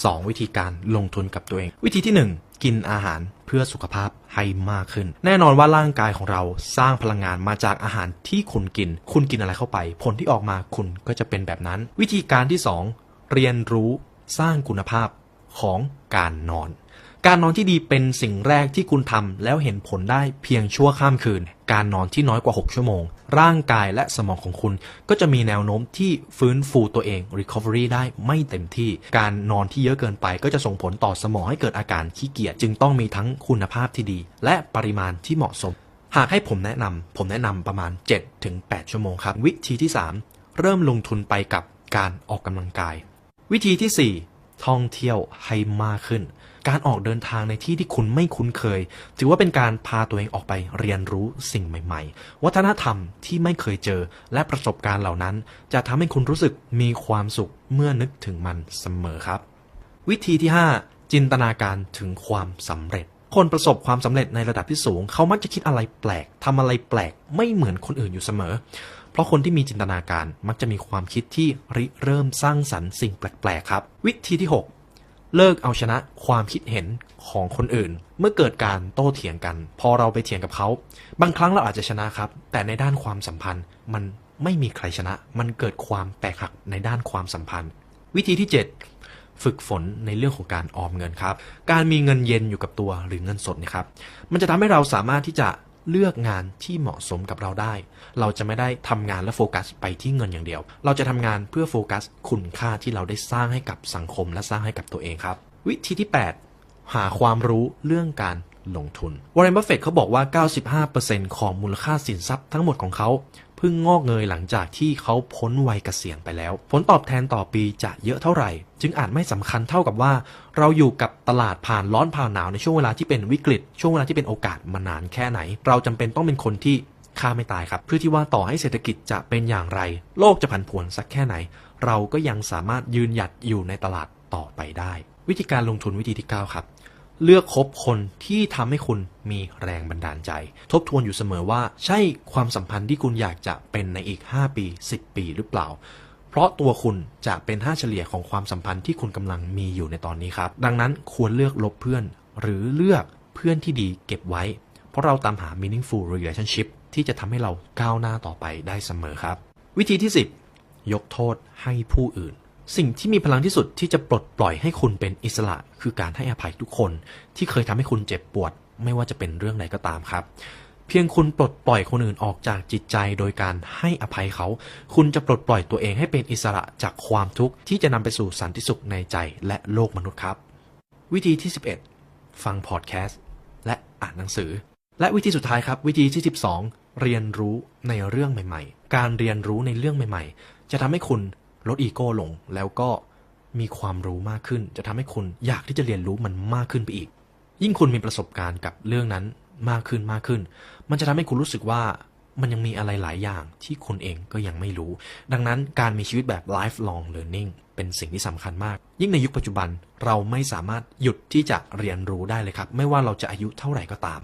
12 วิธีการลงทุนกับตัวเอง วิธีที่ 1 กินอาหารเพื่อสุขภาพให้มากขึ้น แน่นอนว่าร่างกายของเราสร้างพลังงานมาจากอาหารที่คุณกิน คุณกินอะไรเข้าไป ผลที่ออกมาคุณก็จะเป็นแบบนั้น วิธีการที่ 2 เรียนรู้สร้างคุณภาพของการนอน การนอนที่ดีเป็นสิ่งแรกที่คุณทำแล้วเห็นผลได้เพียงชั่วข้ามคืน การนอนที่น้อยกว่า 6 ชั่วโมง ร่างกายและสมองของคุณก็จะมีแนวโน้มที่ฟื้นฟูตัวเอง recovery ได้ไม่เต็มที่ การนอนที่เยอะเกินไปก็จะส่งผลต่อสมองให้เกิดอาการขี้เกียจจึงต้องมีทั้งคุณภาพที่ดี และปริมาณที่เหมาะสม หากให้ผมแนะนำผมแนะนำประมาณ 7-8 ชั่วโมงครับ วิธีที่ 3 เริ่มลงทุนไปกับการออกกำลังกาย วิธีที่ 4 ท่องเที่ยวให้มากขึ้น การออกเดินทางในที่ที่คุณไม่คุ้นเคย ถือว่าเป็นการพาตัวเองออกไปเรียนรู้สิ่งใหม่ ๆ วัฒนธรรมที่ไม่เคยเจอและประสบการณ์เหล่านั้น จะทำให้คุณรู้สึกมีความสุขเมื่อนึกถึงมันเสมอครับ วิธีที่ 5 จินตนาการถึงความสำเร็จ คนประสบความสำเร็จในระดับที่สูง เขามักจะคิดอะไรแปลกทำอะไรแปลกไม่เหมือนคนอื่นอยู่เสมอ เพราะคนที่มีจินตนาการมักจะมีความคิดที่ริเริ่มสร้างสรรค์สิ่งแปลก ๆ ครับ วิธีที่ 6 เลิกเอาชนะความคิดเห็นของคนอื่น เมื่อเกิดการโต้เถียงกัน พอเราไปเถียงกับเขา บางครั้งเราอาจจะชนะครับ แต่ในด้านความสัมพันธ์มันไม่มีใครชนะ มันเกิดความแตกหักในด้านความสัมพันธ์ วิธีที่ 7 ฝึกฝนในเรื่องของการออมเงินครับ การมีเงินเย็นอยู่กับตัวหรือเงินสดเนะครับ มันจะทำให้เราสามารถที่จะเลือกงานที่เหมาะสมกับเราได้ เราจะไม่ได้ทำงานและโฟกัสไปที่เงินอย่างเดียว เราจะทำงานเพื่อโฟกัสคุณค่าที่เราได้สร้างให้กับสังคมและสร้างให้กับตัวเองครับ วิธีที่ 8 หาความรู้เรื่องการ ลงทุนวอร์เรนบัฟเฟตเขาบอกว่า 95%ของมูลค่าสินทรัพย์ทั้งหมดของเขาเพิ่งงอกเงยหลังจากที่เขาพ้นวัยเกษียณไปแล้ว ผลตอบแทนต่อปีจะเยอะเท่าไหร่ จึงอาจไม่สำคัญเท่ากับว่า เราอยู่กับตลาดผ่านร้อนผ่านหนาวในช่วงเวลาที่เป็นวิกฤต ช่วงเวลาที่เป็นโอกาสมานานแค่ไหน เราจำเป็นต้องเป็นคนที่ฆ่าไม่ตายครับ เพื่อที่ว่าต่อให้เศรษฐกิจจะเป็นอย่างไร โลกจะผันผวนสักแค่ไหน เราก็ยังสามารถยืนหยัดอยู่ในตลาดต่อไปได้ วิธีการลงทุนวิธีที่ 9 ครับ เลือกคบคนที่ทำให้คุณมีแรงบันดาลใจ ทบทวนอยู่เสมอว่า ใช่ความสัมพันธ์ที่คุณอยากจะเป็นในอีก 5 ปี 10 ปีหรือเปล่า เพราะตัวคุณจะเป็นค่าเฉลี่ยของความสัมพันธ์ที่คุณกำลังมีอยู่ในตอนนี้ครับ ดังนั้นควรเลือกลบเพื่อน หรือเลือกเพื่อนที่ดีเก็บไว้ เพราะเราตามหา meaningful relationship ที่จะทำให้เราก้าวหน้าต่อไปได้เสมอครับ วิธีที่ 10 ยกโทษให้ผู้อื่น สิ่งที่มีพลังที่สุดที่จะปลดปล่อยให้คุณเป็นอิสระ คือการให้อภัยทุกคนที่เคยทำให้คุณเจ็บปวด ไม่ว่าจะเป็นเรื่องใดก็ตามครับ เพียงคุณปลดปล่อยคนอื่นออกจากจิตใจ โดยการให้อภัยเขา คุณจะปลดปล่อยตัวเองให้เป็นอิสระจากความทุกข์ที่จะนำไปสู่สันติสุขในใจและโลกมนุษย์ครับ วิธีที่ 11 ฟังพอดแคสต์และอ่านหนังสือ และวิธีสุดท้ายครับ วิธีที่ 12 เรียนรู้ในเรื่องใหม่ ๆ การเรียนรู้ในเรื่องใหม่ ๆ จะทำให้คุณ ลดอีโก้ลงแล้วก็มีความรู้มากขึ้น จะทำให้คุณอยากที่จะเรียนรู้มันมากขึ้นไปอีก ยิ่งคุณมีประสบการณ์กับเรื่องนั้นมากขึ้นมากขึ้น มันจะทำให้คุณรู้สึกว่ามันยังมีอะไรหลายอย่างที่คุณเองก็ยังไม่รู้ ดังนั้นการมีชีวิตแบบ lifelong learning เป็นสิ่งที่สำคัญมาก ยิ่งในยุคปัจจุบันเราไม่สามารถหยุดที่จะเรียนรู้ได้เลยครับ ไม่ว่าเราจะอายุเท่าไหร่ก็ตาม